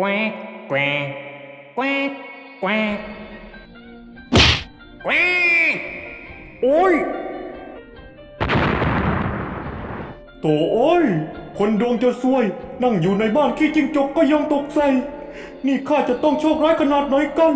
แกวกแกวกแกวกแกวกแกวกโอ้ยโตโอ้ย คนดวงจะซวย นั่งอยู่ในบ้านขี้จิ้งจกก็ยังตกใส่นี่ข้าจะต้องโชคร้ายขนาดไหนกัน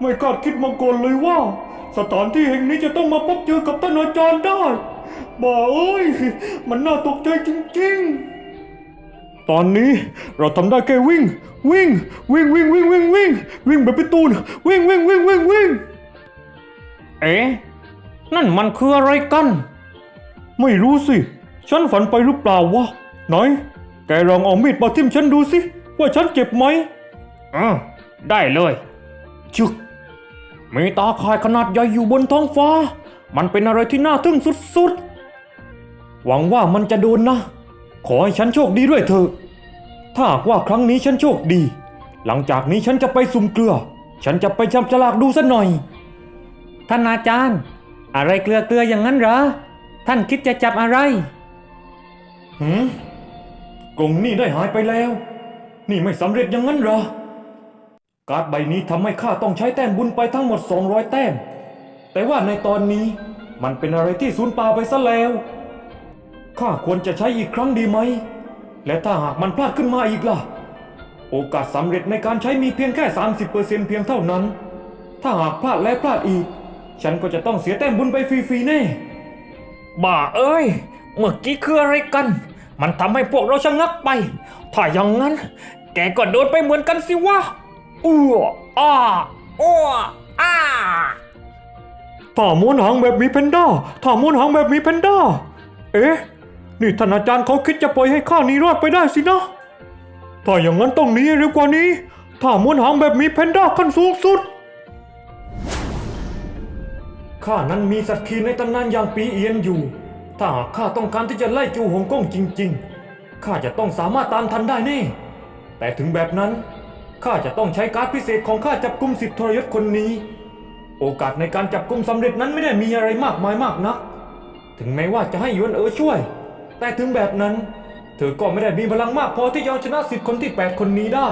ไม่คาดคิดมาก่อนเลยว่า สถานที่แห่งนี้จะต้องมาพบเจอกับท่านอาจารย์ได้ บ่าเอ้ย มันน่าตกใจจริงๆ ตอนนี้เราทำได้แค่วิ่ง วิ่ง วิ่งวิ่งวิ่งวิ่งวิ่งวิ่งแบบพี่ตูน วิ่งวิ่งวิ่งวิ่งวิ่งเอ๊ะนั่นมันคืออะไรกัน ไม่รู้สิ ฉันฝันไปหรือเปล่าวะไหนแกลองเอามีดมาทิ่มฉันดูสิ ว่าฉันเจ็บไหมเออได้เลยชึกมีตาข่ายขนาดใหญ่อยู่บนท้องฟ้า มันเป็นอะไรที่น่าทึ่งสุดหวังว่ามันจะโดนนะ ขอให้ฉันโชคดีด้วยเถอะ ถ้าหากว่าครั้งนี้ฉันโชคดี หลังจากนี้ฉันจะไปสุ่มเกลือ ฉันจะไปจับฉลากดูสักหน่อยๆท่านอาจารย์ อะไรเกลือเกลืออย่างนั้นเหรอ ท่านคิดจะจับอะไรหืมกรงนี่ได้หายไปแล้ว นี่ไม่สำเร็จอย่างนั้นเหรอ การ์ดใบนี้ทำให้ข้าต้องใช้แต้มบุญไปทั้งหมด 200 แต้ม แต่ว่าในตอนนี้มันเป็นอะไรที่สูญเปล่าไปซะแล้ว ข้าควรจะใช้อีกครั้งดีไหม และถ้าหากมันพลาดขึ้นมาอีกล่ะ โอกาสสำเร็จในการใช้มีเพียงแค่ 30%เพียงเท่านั้น ถ้าหากพลาดและพลาดอีก ฉันก็จะต้องเสียแต้มบุญไปฟรีๆแน่ บ้าเอ้ย เมื่อกี้คืออะไรกัน มันทำให้พวกเราชะงักไป ถ้าอย่างนั้น แกก็โดนไปเหมือนกันสิวะอ้วอ้าอ้วอ้าถ้าม้วนหางแบบหมีแพนด้าถ้าม้วนหางแบบหมีแพนด้า เอ๊ะ นี่ท่านอาจารย์เขาคิดจะปล่อยให้ข้าหนีรอดไปได้สินะ ถ้าอย่างนั้นต้องหนีเร็วกว่านี้ ถ้าม้วนหางแบบมีแพนด้าขั้นสูงสุด ข้านั้นมีสัตว์ขีในตำนานอย่างปีเอียนอยู่ ถ้าหากข้าต้องการที่จะไล่จูหงก้งจริง ๆ ข้าจะต้องสามารถตามทันได้แน่ แต่ถึงแบบนั้นข้าจะต้องใช้การดพิเศษของข้าจับกุมสิทธิทรยศคนนี้ โอกาสในการจับกุมสำเร็จนั้นไม่ได้มีอะไรมากมายมากนัก ถึงแม้ว่าจะให้หยวนเอ๋อช่วย แต่ถึงแบบนั้น เธอก็ไม่ได้มีพลังมากพอที่จะเอาชนะสิทธิ์คนที่ 8 คนนี้ได้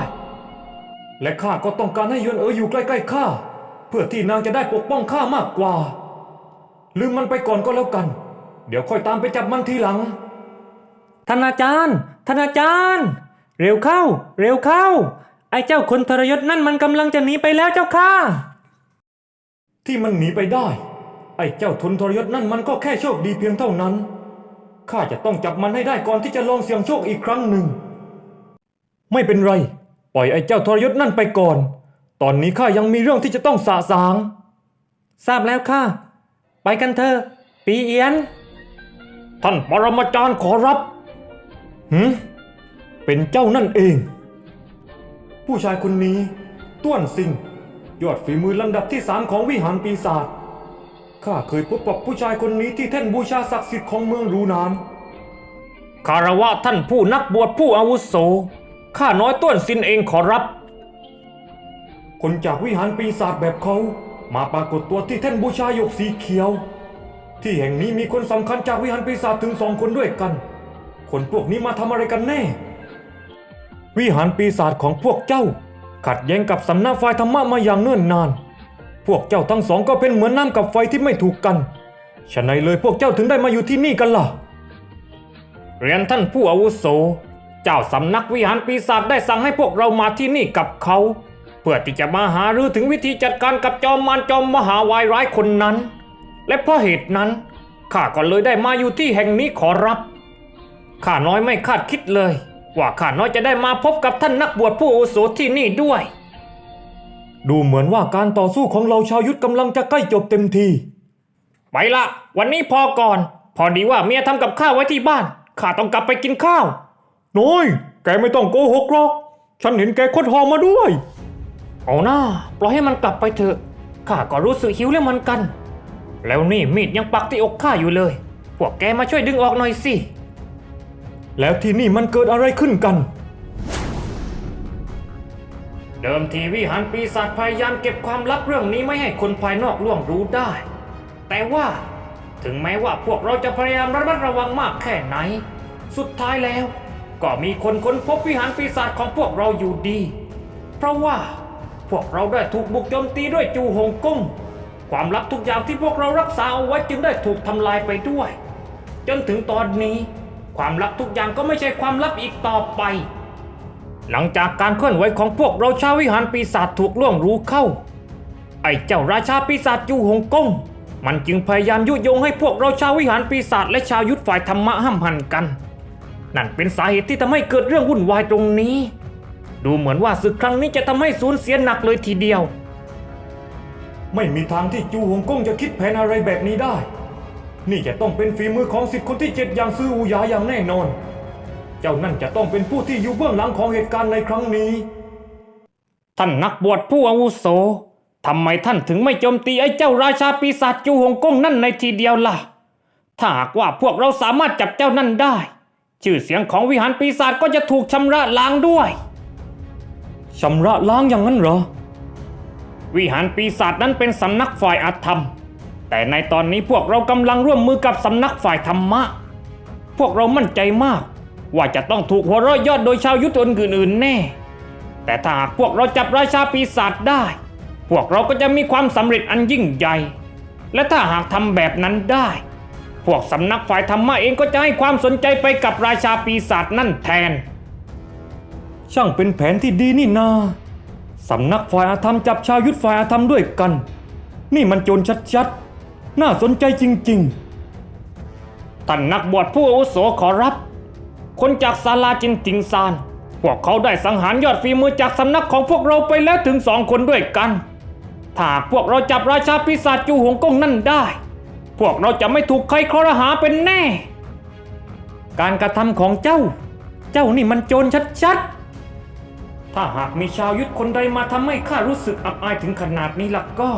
และข้าก็ต้องการให้หยวนเอ๋ออยู่ใกล้ๆข้าเพื่อที่นางจะได้ปกป้องข้ามากกว่า ลืมมันไปก่อนก็แล้วกัน เดี๋ยวค่อยตามไปจับมันทีหลัง ท่านอาจารย์ ท่านอาจารย์ เร็วเข้า เร็วเข้า ไอ้เจ้าคนทรยศนั่นมันกำลังจะหนีไปแล้วเจ้าค่ะ ที่มันหนีไปได้ ไอ้เจ้าทุนทรยศนั่นมันก็แค่โชคดีเพียงเท่านั้น ข้าจะต้องจับมันให้ได้ก่อนที่จะลองเสี่ยงโชคอีกครั้งหนึ่ง ไม่เป็นไร ปล่อยไอ้เจ้าทรยศนั่นไปก่อน ตอนนี้ข้ายังมีเรื่องที่จะต้องสะสาง ทราบแล้วค่ะ ไปกันเถอะปีเอียน ท่านปรมาจารย์ขอรับหืมเป็นเจ้านั่นเอง ผู้ชายคนนี้ ต้วนซิงยอดฝีมือลำดับที่สามของวิหารปีศาจ ข้าเคยพบกับผู้ชายคนนี้ที่แท่นบูชาศักดิ์สิทธิ์ของเมืองรูนาน คารวะท่านผู้นักบวชผู้อาวุโส ข้าน้อยต้วนสินเองขอรับ คนจากวิหารปีศาจแบบเขา มาปรากฏตัวที่แท่นบูชาหยกสีเขียว ที่แห่งนี้มีคนสำคัญจากวิหารปีศาจถึงสองคนด้วยกัน คนพวกนี้มาทำอะไรกันแน่ วิหารปีศาจของพวกเจ้า ขัดแย้งกับสำนักฝ่ายธรรมะมาอย่างเนิ่นนาน พวกเจ้าทั้งสองก็เป็นเหมือนน้ำกับไฟที่ไม่ถูกกันฉะนั้นเลยพวกเจ้าถึงได้มาอยู่ที่นี่กันล่ะ เรียนท่านผู้อาวุโส เจ้าสำนักวิหารปีศาจได้สั่งให้พวกเรามาที่นี่กับเขา เพื่อที่จะมาหารือถึงวิธีจัดการกับจอมมารจอมมหาวายร้ายคนนั้น และเพราะเหตุนั้นข้าก็เลยได้มาอยู่ที่แห่งนี้ขอรับข้าน้อยไม่คาดคิดเลย ว่าข้าน้อยจะได้มาพบกับท่านนักบวชผู้อาวุโสที่นี่ด้วย ดูเหมือนว่าการต่อสู้ของเราชาวยุทธกำลังจะใกล้จบเต็มที ไปละ วันนี้พอก่อน พอดีว่าเมียทำกับข้าวไว้ที่บ้าน ข้าต้องกลับไปกินข้าว น้อย แกไม่ต้องโกหกหรอก ฉันเห็นแกคดหอมาด้วย เอาหน้าปล่อยให้มันกลับไปเถอะ ข้าก็รู้สึกหิวแล้วเหมันกัน แล้วนี่มีดยังปักที่อกข้าอยู่เลย พวกแกมาช่วยดึงออกหน่อยสิ แล้วที่นี่มันเกิดอะไรขึ้นกัน เดิมทีวิหารปีศาจพยายามเก็บความลับเรื่องนี้ไม่ให้คนภายนอกล่วงรู้ได้ แต่ว่าถึงแม้ว่าพวกเราจะพยายามระมัดระวังมากแค่ไหน สุดท้ายแล้ว ก็มีคนค้นพบวิหารปีศาจของพวกเราอยู่ดี เพราะว่าพวกเราได้ถูกบุกโจมตีด้วยจูฮงกงความลับทุกอย่างที่พวกเรารักษาเอาไว้จึงได้ถูกทำลายไปด้วย จนถึงตอนนี้ ความลับทุกอย่างก็ไม่ใช่ความลับอีกต่อไป หลังจากการเคลื่อนไหวของพวกเราชาววิหารปีศาจถูกล่วงรู้เข้า ไอ้เจ้าราชาปีศาจจูฮงกงมันจึงพยายามยุยงให้พวกเราชาววิหารปีศาจและชาวยุทธฝ่ายธรรมะห้ามหันกัน นั่นเป็นสาเหตุที่ทำให้เกิดเรื่องวุ่นวายตรงนี้ ดูเหมือนว่าศึกครั้งนี้จะทำให้สูญเสียหนักเลยทีเดียว ไม่มีทางที่จูฮงกงจะคิดแผนอะไรแบบนี้ได้ นี่จะต้องเป็นฝีมือของสิทธิ์คนที่เจ็ดอย่างซื่ออูยาอย่างแน่นอน เจ้านั่นจะต้องเป็นผู้ที่อยู่เบื้องหลังของเหตุการณ์ในครั้งนี้ ท่านนักบวชผู้อาวุโสทำไมท่านถึงไม่โจมตีไอ้เจ้าราชาปีศาจจูฮงกงนั่นในทีเดียวล่ะ ถ้าหากว่าพวกเราสามารถจับเจ้านั่นได้ ชื่อเสียงของวิหารปีศาจก็จะถูกชำระล้างด้วยชำระล้างอย่างนั้นเหรอ วิหารปีศาจนั้นเป็นสำนักฝ่ายอาธรรม แต่ในตอนนี้พวกเรากำลังร่วมมือกับสำนักฝ่ายธรรมะ พวกเรามั่นใจมาก ว่าจะต้องถูกหัวเราะยอดโดยชาวยุทธนอื่นๆแน่ แต่ถ้าหากพวกเราจับราชาปีศาจได้ พวกเราก็จะมีความสำเร็จอันยิ่งใหญ่ และถ้าหากทำแบบนั้นได้ พวกสำนักฝ่ายธรรมะเองก็จะให้ความสนใจไปกับราชาปีศาจนั่นแทน ช่างเป็นแผนที่ดีนี่นาสำนักฝ่ายอาธรรมจับชาวยุทธฝ่ายอาธรรมด้วยกัน นี่มันโจรชัดๆ น่าสนใจจริงๆ ท่านนักบวชผู้อาวุโสขอรับ คนจากศาลาจินติงซาน พวกเขาได้สังหารยอดฝีมือจากสำนักของพวกเราไปแล้วถึงสองคนด้วยกัน ถ้าพวกเราจับราชาปีศาจจูหงกงนั่นได้ พวกเราจะไม่ถูกใครคอรหาเป็นแน่ การกระทำของเจ้า เจ้านี่มันโจรชัดๆ ถ้าหากมีชาวยุทธคนใดมาทำให้ข้ารู้สึกอับอายถึงขนาดนี้ล่ะก็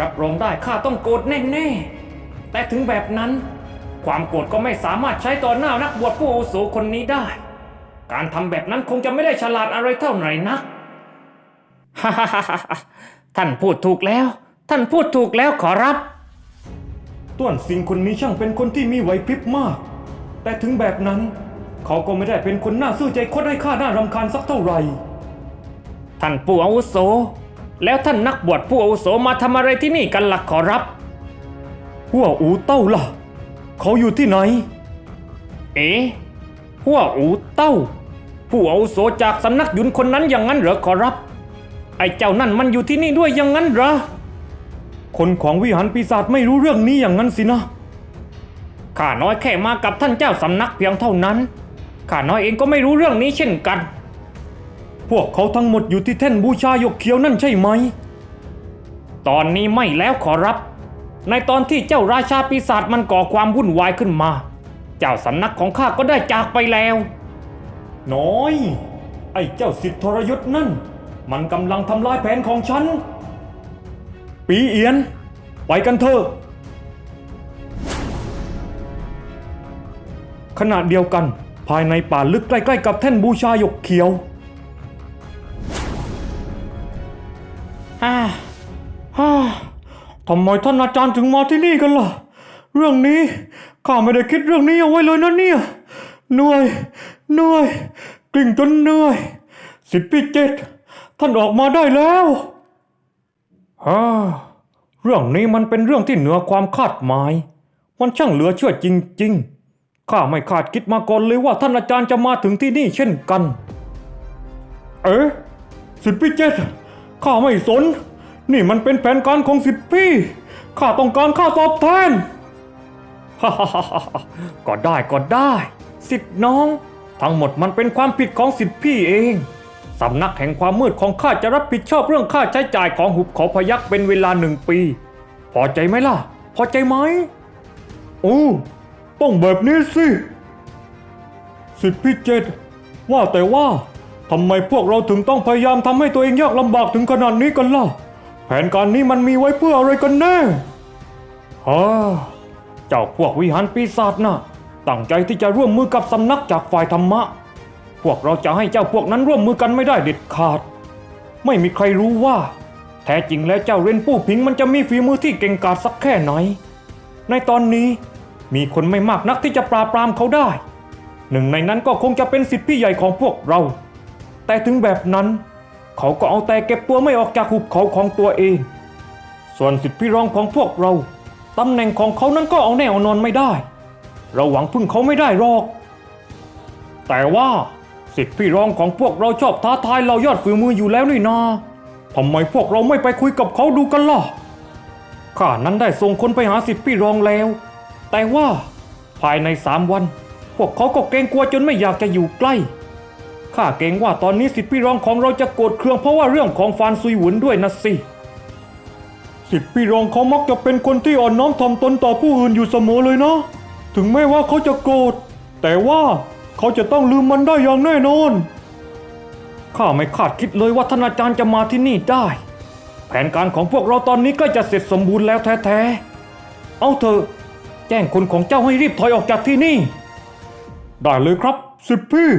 รับรองได้ข้าต้องโกรธแน่ๆ แต่ถึงแบบนั้น ความโกรธก็ไม่สามารถใช้ต่อหน้านักบวชผู้อาวุโสคนนี้ได้ การทำแบบนั้นคงจะไม่ได้ฉลาดอะไรเท่าไหร่นักฮ่าฮ่าฮ่าฮ่าท่านพูดถูกแล้ว ท่านพูดถูกแล้วขอรับๆต้วนสิงคนนี้ช่างเป็นคนที่มีไหวพริบมาก แต่ถึงแบบนั้น เขาก็ไม่ได้เป็นคนน่าซื่อใจคดให้ข้าน่ารำคาญสักเท่าไหร่ ท่านผู้อาวุโส แล้วท่านนักบวชผู้อาวุโสมาทำอะไรที่นี่กันล่ะขอรับหัวอูเต้าล่ะ เขาอยู่ที่ไหน เอ๋หัวอูเต้า ผู้อาวุโสจากสำนักหยุนคนนั้นอย่างนั้นเหรอขอรับ ไอ้เจ้านั่นมันอยู่ที่นี่ด้วยอย่างนั้นเหรอ คนของวิหารปีศาจไม่รู้เรื่องนี้อย่างนั้นสินะข้าน้อยแค่มากับท่านเจ้าสำนักเพียงเท่านั้นข้าน้อยเองก็ไม่รู้เรื่องนี้เช่นกัน พวกเขาทั้งหมดอยู่ที่แท่นบูชายกเขียวนั่นใช่ไหม ตอนนี้ไม่แล้วขอรับ ในตอนที่เจ้าราชาปีศาจมันก่อความวุ่นวายขึ้นมา เจ้าสำนักของข้าก็ได้จากไปแล้ว น้อย ไอ้เจ้าสิทธิทรยศนั่น มันกำลังทำลายแผนของฉัน ปีเอียน ไปกันเถอะขณะเดียวกันภายในป่าลึกใกล้ๆกับแท่นบูชาหยกเขียว อ่าฮ่า ทำไมท่านอาจารย์ถึงมาที่นี่กันล่ะ เรื่องนี้ข้าไม่ได้คิดเรื่องนี้เอาไว้เลยนะเนี่ยเหนื่อยเหนื่อยกลิ่งจนเหนื่อยสิบปีเจ็ดท่านออกมาได้แล้วฮ่าเรื่องนี้มันเป็นเรื่องที่เหนือความคาดหมาย มันช่างเหลือเชื่อจริง ๆ ข้าไม่คาดคิดมาก่อนเลยว่าท่านอาจารย์จะมาถึงที่นี่เช่นกัน เอ๊ะสิบปีเจ็ดข้าไม่สน นี่มันเป็นแผนการของสิทธิพี่ข้าต้องการค่าตอบแทน ก็ได้ก็ได้ สิทธิ์น้อง ทั้งหมดมันเป็นความผิดของสิทธิพี่เอง สำนักแห่งความมืดของข้าจะรับผิดชอบเรื่องค่าใช้จ่ายของหุบเขาพยักเป็นเวลาหนึ่งปี พอใจไหมล่ะ พอใจไหมโอ้ต้องแบบนี้สิ สิทธิพี่เจดว่าแต่ว่าทำไมพวกเราถึงต้องพยายามทำให้ตัวเองยากลำบากถึงขนาดนี้กันล่ะ ผนการนี้มันมีไว้เพื่ออะไรกันแน่ฮ่าเจ้าพวกวิหารปีศาจน่ะตั้งใจที่จะร่วมมือกับสำนักจากฝ่ายธรรมะ พวกเราจะให้เจ้าพวกนั้นร่วมมือกันไม่ได้เด็ดขาด ไม่มีใครรู้ว่า แท้จริงแล้วเจ้าเรนปู้ผิงมันจะมีฝีมือที่เก่งกาจสักแค่ไหน ในตอนนี้มีคนไม่มากนักที่จะปราบปรามเขาได้ หนึ่งในนั้นก็คงจะเป็นสิทธิพี่ใหญ่ของพวกเรา แต่ถึงแบบนั้น เขาก็เอาแต่เก็บตัวไม่ออกจากหุบเขาของตัวเอง ส่วนสิทธิพี่รองของพวกเราตำแหน่งของเขานั้นก็เอาแน่เอานอนไม่ได้ เราหวังพึ่งเขาไม่ได้หรอก แต่ว่าสิทธิพี่รองของพวกเราชอบท้าทายเรายอดฝีมืออยู่แล้วนี่นาทำไมพวกเราไม่ไปคุยกับเขาดูกันล่ะข้านั้นได้ส่งคนไปหาสิทธิพี่รองแล้ว แต่ว่าภายในสามวัน พวกเขาก็เกรงกลัวจนไม่อยากจะอยู่ใกล้ ข้าเกรงว่าตอนนี้สิทธิพี่รองของเราจะโกรธเคืองเพราะว่าเรื่องของฟานซุยหวุนด้วยนะสิ สิทธิพี่รองเขามักจะเป็นคนที่อ่อนน้อมถ่อมตนต่อผู้อื่นอยู่เสมอเลยนะ ถึงแม้ว่าเขาจะโกรธ แต่ว่าเขาจะต้องลืมมันได้อย่างแน่นอน ข้าไม่คาดคิดเลยว่าท่านอาจารย์จะมาที่นี่ได้ แผนการของพวกเราตอนนี้ก็จะเสร็จสมบูรณ์แล้วแท้ๆ เอาเถอะ แจ้งคนของเจ้าให้รีบถอยออกจากที่นี่ ได้เลยครับสิบพี่